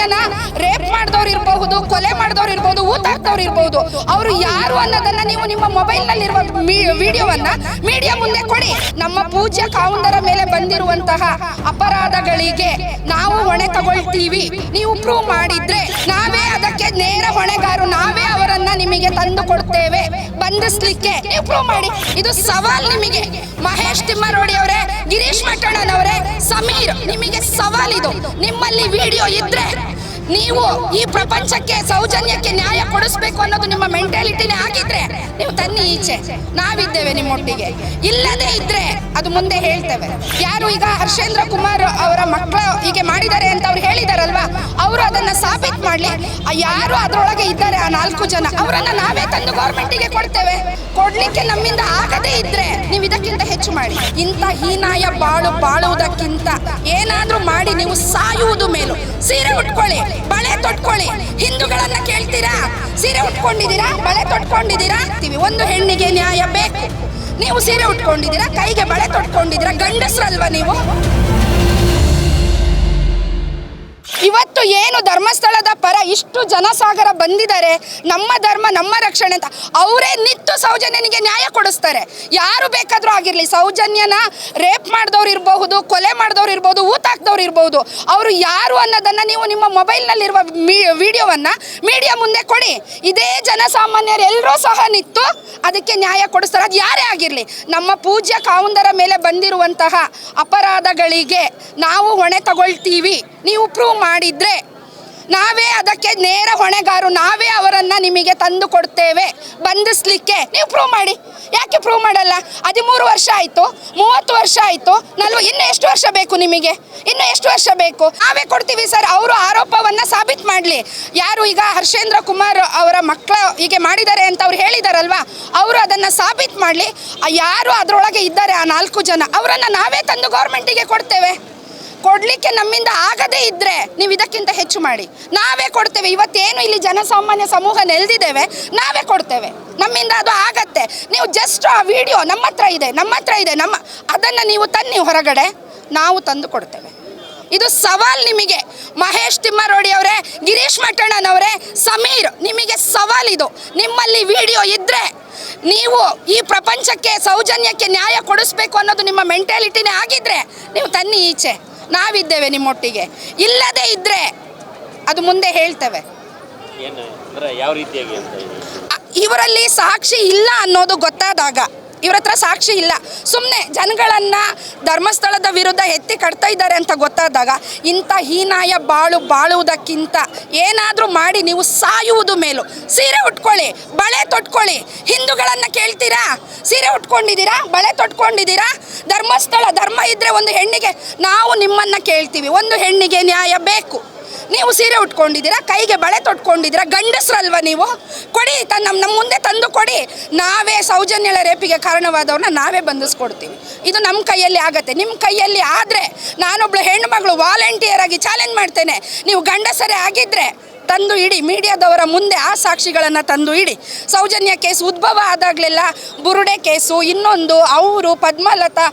ಸೌಜನ್ಯನ rape ಮಾಡಿದವ್ರು ಇರಬಹುದು, ಕೊಲೆ ಮಾಡಿದವ್ರು ಇರಬಹುದು, ಊತ ಹಾಕ್ದವ್ರು ಇರಬಹುದು. ಅವರು ಯಾರು ಅನ್ನೋದನ್ನ ನೀವು ನಿಮ್ಮ ಮೊಬೈಲ್ ನಲ್ಲಿರುವ ವಿಡಿಯೋವನ್ನ ಮೀಡಿಯಾ ಮುಂದೆ ಕೊಡಿ. ನಮ್ಮ ಪೂಜ್ಯ ಕಾವುಂದರ ಮೇಲೆ ಬಂದಿರುವಂತಹ ಅಪರಾಧಗಳಿಗೆ ನಾವು ಹೊಣೆ ತಗೊಳ್ತೀವಿ. ನೀವು ಪ್ರೂವ್ ಮಾಡಿದ್ರೆ ನಾವೇ ಅದಕ್ಕೆ ನೇರ ಹೊಣೆಗಾರು ನಾವೇ ಅವರನ್ನ ನಿಮಗೆ ತಂದು ಕೊಡ್ತೇವೆ. ಬಂಧಿಸ್ಲಿಕ್ಕೆ ನೀವು ಪ್ರೂವ್ ಮಾಡಿ. ಇದು ಸವಾಲ್ ನಿಮಗೆ. ಮಹೇಶ್ ತಿಮ್ಮರೋಡಿ ಅವರೇ, ಗಿರೀಶ್ ಮಟ್ಟಣ್ಣನವರೇ, ಸಮೀರ್, ನಿಮಗೆ ಸವಾಲ್ ಇದು. ನಿಮ್ಮಲ್ಲಿ ವಿಡಿಯೋ ಇದ್ರೆ ನೀವು ಈ ಪ್ರಪಂಚಕ್ಕೆ ಸೌಜನ್ಯಕ್ಕೆ ನ್ಯಾಯ ಕೊಡಿಸ್ಬೇಕು ಅನ್ನೋದು ನಿಮ್ಮ ಮೆಂಟಾಲಿಟಿನೇ ಆಗಿದ್ರೆ ನೀವು ತನ್ನಿ ಈಚೆ. ನಾವಿದ್ದೇವೆ ನಿಮ್ಮೊಟ್ಟಿಗೆ. ಇಲ್ಲದೆ ಇದ್ರೆ ಅದು ಮುಂದೆ ಹೇಳ್ತೇವೆ. ಯಾರು ಈಗ ಹರ್ಷೇಂದ್ರ ಕುಮಾರ್ ಅವರ ಮಕ್ಕಳು ಹೀಗೆ ಮಾಡಿದ್ದಾರೆ ಅಂತ ಅವ್ರು ಹೇಳಿದಾರಲ್ವಾ? ಅವರು ಅದನ್ನ ಸಾಬೀತ್ ಮಾಡ್ಲಿ. ಯಾರು ಅದರೊಳಗೆ ಇದ್ದಾರೆ ಆ ನಾಲ್ಕು ಜನ. ಅವರನ್ನ ನಾವೇ ತಂದು ಗೌರ್ಮೆಂಟಿಗೆ ಕೊಡ್ತೇವೆ. ಕೊಡ್ಲಿಕ್ಕೆ ನಮ್ಮಿಂದ ಆಗದೇ ಇದ್ರೆ ನೀವು ಇದಕ್ಕಿಂತ ಹೆಚ್ಚು ಮಾಡಿ. ಇಂಥ ಹೀನಾಯ ಬಾಳು ಬಾಳುವುದಕ್ಕಿಂತ ಏನಾದ್ರೂ ಮಾಡಿ ನೀವು ಸಾಯುವುದು ಮೇಲು. ಸೀರೆ ಉಟ್ಕೊಳ್ಳಿ, ಬಳೆ ತೊಟ್ಕೊಳ್ಳಿ. ಹಿಂದೂಗಳನ್ನ ಕೇಳ್ತೀರಾ? ಸೀರೆ ಉಟ್ಕೊಂಡಿದ್ದೀರಾ? ಬಳೆ ತೊಟ್ಕೊಂಡಿದ್ದೀರಾ. ಒಂದು ಹೆಣ್ಣಿಗೆ ನ್ಯಾಯ ಬೇಕು. ನೀವು ಸೀರೆ ಉಟ್ಕೊಂಡಿದ್ದೀರಾ? ಕೈಗೆ ಬಳೆ ತೊಟ್ಕೊಂಡಿದ್ದೀರಾ? ಗಂಡಸ್ರಲ್ವಾ ನೀವು? ಇವತ್ತು ಏನು ಧರ್ಮಸ್ಥಳದ ಪರ ಇಷ್ಟು ಜನಸಾಗರ ಬಂದಿದ್ದಾರೆ, ನಮ್ಮ ಧರ್ಮ, ನಮ್ಮ ರಕ್ಷಣೆ ಅಂತ ಅವರೇ ನಿತ್ತು ಸೌಜನ್ಯನಿಗೆ ನ್ಯಾಯ ಕೊಡಿಸ್ತಾರೆ. ಯಾರು ಬೇಕಾದರೂ ಆಗಿರಲಿ, ಸೌಜನ್ಯನ ರೇಪ್ ಮಾಡಿದವ್ರು ಇರಬಹುದು, ಕೊಲೆ ಮಾಡಿದವ್ರು ಇರ್ಬೋದು ಊತ ಹಾಕ್ದವ್ರು ಇರ್ಬೋದು ಅವರು ಯಾರು ಅನ್ನೋದನ್ನು ನೀವು ನಿಮ್ಮ ಮೊಬೈಲ್ನಲ್ಲಿರುವ ವಿಡಿಯೋವನ್ನು ಮೀಡಿಯಾ ಮುಂದೆ ಕೊಡಿ. ಇದೇ ಜನಸಾಮಾನ್ಯರೆಲ್ಲರೂ ಸಹ ನಿತ್ತು ಅದಕ್ಕೆ ನ್ಯಾಯ ಕೊಡಿಸ್ತಾರೆ. ಅದು ಯಾರೇ ಆಗಿರಲಿ, ನಮ್ಮ ಪೂಜ್ಯ ಕಾವುಂದರ ಮೇಲೆ ಬಂದಿರುವಂತಹ ಅಪರಾಧಗಳಿಗೆ ನಾವು ಹೊಣೆ ತಗೊಳ್ತೀವಿ. ನೀವು ಪ್ರೂವ್ ಮಾಡಿದ್ರೆ ನಾವೇ ಅದಕ್ಕೆ ನೇರ ಹೊಣೆಗಾರು, ನಾವೇ ಅವರನ್ನ ನಿಮಗೆ ತಂದು ಕೊಡ್ತೇವೆ. ಬಂಧಿಸ್ಲಿಕ್ಕೆ ನೀವು ಪ್ರೂವ್ ಮಾಡಿ. ಯಾಕೆ ಪ್ರೂವ್ ಮಾಡಲ್ಲ? ಹದಿಮೂರು ವರ್ಷ ಆಯಿತು, ಮೂವತ್ತು ವರ್ಷ ಆಯಿತು, ನಲ್ವ, ಇನ್ನು ಎಷ್ಟು ವರ್ಷ ಬೇಕು ನಿಮಗೆ? ಇನ್ನು ಎಷ್ಟು ವರ್ಷ ಬೇಕು? ನಾವೇ ಕೊಡ್ತೀವಿ ಸರ್, ಅವರು ಆರೋಪವನ್ನ ಸಾಬೀತ್ ಮಾಡಲಿ. ಯಾರು ಈಗ ಹರ್ಷೇಂದ್ರ ಕುಮಾರ್ ಅವರ ಮಕ್ಕಳ ಹೀಗೆ ಮಾಡಿದ್ದಾರೆ ಅಂತ ಅವ್ರು ಹೇಳಿದಾರಲ್ವಾ? ಅವರು ಅದನ್ನ ಸಾಬೀತ್ ಮಾಡಲಿ. ಯಾರು ಅದರೊಳಗೆ ಇದ್ದಾರೆ ಆ ನಾಲ್ಕು ಜನ, ಅವರನ್ನ ನಾವೇ ತಂದು ಗೌರ್ಮೆಂಟಿಗೆ ಕೊಡ್ತೇವೆ. ಕೊಡ್ಲಿಕ್ಕೆ ನಮ್ಮಿಂದ ಆಗದೇ ಇದ್ರೆ ನೀವು ಇದಕ್ಕಿಂತ ಹೆಚ್ಚು ಮಾಡಿ. ನಾವೇ ಕೊಡ್ತೇವೆ. ಇವತ್ತೇನು ಇಲ್ಲಿ ಜನಸಾಮಾನ್ಯ ಸಮೂಹ ನೆಲೆದಿದ್ದೇವೆ, ನಾವೇ ಕೊಡ್ತೇವೆ. ನಮ್ಮಿಂದ ಅದು ಆಗತ್ತೆ. ನೀವು ಜಸ್ಟ್ ಆ ವಿಡಿಯೋ ನಮ್ಮ ಹತ್ರ ಇದೆ, ನಮ್ಮ ಹತ್ರ ಇದೆ, ನಮ್ಮ ಅದನ್ನು ನೀವು ತನ್ನಿ ಹೊರಗಡೆ, ನಾವು ತಂದು ಕೊಡ್ತೇವೆ. ಇದು ಸವಾಲ್ ನಿಮಗೆ. ಮಹೇಶ್ ತಿಮ್ಮರೋಡಿ ಅವರೇ, ಗಿರೀಶ್ ಮಠಣ್ಣನವರೇ ಸಮೀರ್, ನಿಮಗೆ ಸವಾಲ್ ಇದು. ನಿಮ್ಮಲ್ಲಿ ವಿಡಿಯೋ ಇದ್ರೆ ನೀವು ಈ ಪ್ರಪಂಚಕ್ಕೆ ಸೌಜನ್ಯಕ್ಕೆ ನ್ಯಾಯ ಕೊಡಿಸ್ಬೇಕು ಅನ್ನೋದು ನಿಮ್ಮ ಮೆಂಟಾಲಿಟಿನೇ ಆಗಿದ್ರೆ ನೀವು ತನ್ನಿ ಈಚೆ. ನಾವಿದ್ದೇವೆ ನಿಮ್ಮೊಟ್ಟಿಗೆ. ಇಲ್ಲದೆ ಇದ್ರೆ ಅದು ಮುಂದೆ ಹೇಳ್ತೇವೆ. ಇವರಲ್ಲಿ ಸಾಕ್ಷಿ ಇಲ್ಲ ಅನ್ನೋದು ಗೊತ್ತಾದಾಗ ಇವ್ರ ಹತ್ರ ಸಾಕ್ಷಿ ಇಲ್ಲ. ಸುಮ್ಮನೆ ಜನಗಳನ್ನ ಧರ್ಮಸ್ಥಳದ ವಿರುದ್ಧ ಎತ್ತಿ ಕಟ್ತಾ ಇದ್ದಾರೆ ಅಂತ ಗೊತ್ತಾದಾಗ ಇಂಥ ಹೀನಾಯ ಬಾಳು ಬಾಳುವುದಕ್ಕಿಂತ ಏನಾದರೂ ಮಾಡಿ ನೀವು ಸಾಯುವುದು ಮೇಲು. ಸೀರೆ ಉಟ್ಕೊಳ್ಳಿ, ಬಳೆ ತೊಟ್ಕೊಳ್ಳಿ. ಹಿಂದೂಗಳನ್ನು ಕೇಳ್ತೀರಾ? ಸೀರೆ ಉಟ್ಕೊಂಡಿದ್ದೀರಾ? ಬಳೆ ತೊಟ್ಕೊಂಡಿದ್ದೀರಾ? ಧರ್ಮಸ್ಥಳ, ಧರ್ಮ ಇದ್ದರೆ ಒಂದು ಹೆಣ್ಣಿಗೆ ನಾವು ನಿಮ್ಮನ್ನು ಕೇಳ್ತೀವಿ. ಒಂದು ಹೆಣ್ಣಿಗೆ ನ್ಯಾಯ ಬೇಕು. ನೀವು ಸೀರೆ ಉಟ್ಕೊಂಡಿದ್ದೀರಾ, ಕೈಗೆ ಬಳೆ ತೊಟ್ಕೊಂಡಿದ್ದೀರಾ, ಗಂಡಸ್ರಲ್ವಾ ನೀವು? ಕೊಡಿ ತ ನಮ್ಮ ನಮ್ಮ ಮುಂದೆ ತಂದು ಕೊಡಿ. ನಾವೇ ಸೌಜನ್ಯಳ ರೇಪಿಗೆ ಕಾರಣವಾದವ್ರನ್ನ ನಾವೇ ಬಂಧಿಸ್ಕೊಡ್ತೀವಿ. ಇದು ನಮ್ಮ ಕೈಯಲ್ಲಿ ಆಗತ್ತೆ. ನಿಮ್ಮ ಕೈಯಲ್ಲಿ ಆದರೆ ನಾನೊಬ್ಳು ಹೆಣ್ಣುಮಗಳು ವಾಲಂಟಿಯರ್ ಆಗಿ ಚಾಲೆಂಜ್ ಮಾಡ್ತೇನೆ. ನೀವು ಗಂಡಸರೇ ಆಗಿದ್ದರೆ ತಂದು ಇಡಿ, ಮೀಡಿಯಾದವರ ಮುಂದೆ ಆ ಸಾಕ್ಷಿಗಳನ್ನು ತಂದು ಇಡಿ. ಸೌಜನ್ಯ ಕೇಸ್ ಉದ್ಭವ ಆದಾಗಲೆಲ್ಲ ಬುರುಡೆ ಕೇಸು, ಇನ್ನೊಂದು ಅವರು ಪದ್ಮಲತಾ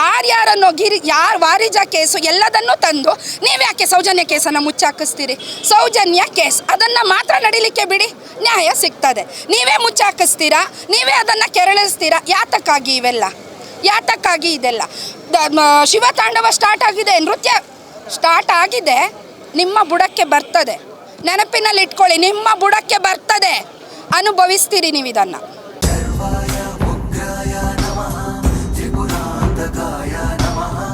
ಯಾರ್ಯಾರನ್ನು ಗಿರಿ, ಯಾರು ವಾರಿಜ ಕೇಸು ಎಲ್ಲದನ್ನೂ ತಂದು, ನೀವ್ಯಾಕೆ ಸೌಜನ್ಯ ಕೇಸನ್ನು ಮುಚ್ಚಾಕಿಸ್ತೀರಿ? ಸೌಜನ್ಯ ಕೇಸ್, ಅದನ್ನು ಮಾತ್ರ ನಡೀಲಿಕ್ಕೆ ಬಿಡಿ, ನ್ಯಾಯ ಸಿಗ್ತದೆ. ನೀವೇ ಮುಚ್ಚಾಕಿಸ್ತೀರಾ? ನೀವೇ ಅದನ್ನು ಕೆರಳಿಸ್ತೀರಾ? ಯಾತಕ್ಕಾಗಿ ಇವೆಲ್ಲ? ಯಾತಕ್ಕಾಗಿ ಇದೆಲ್ಲ? ಶಿವತಾಂಡವ ಸ್ಟಾರ್ಟ್ ಆಗಿದೆ, ನೃತ್ಯ ಸ್ಟಾರ್ಟ್ ಆಗಿದೆ, ನಿಮ್ಮ ಬುಡಕ್ಕೆ ಬರ್ತದೆ. ನೆನಪಿನಲ್ಲಿ ಇಟ್ಕೊಳ್ಳಿ ನಿಮ್ಮ ಬುಡಕ್ಕೆ ಬರ್ತದೆ. ಅನುಭವಿಸ್ತೀರಿ ನೀವು ಇದನ್ನು.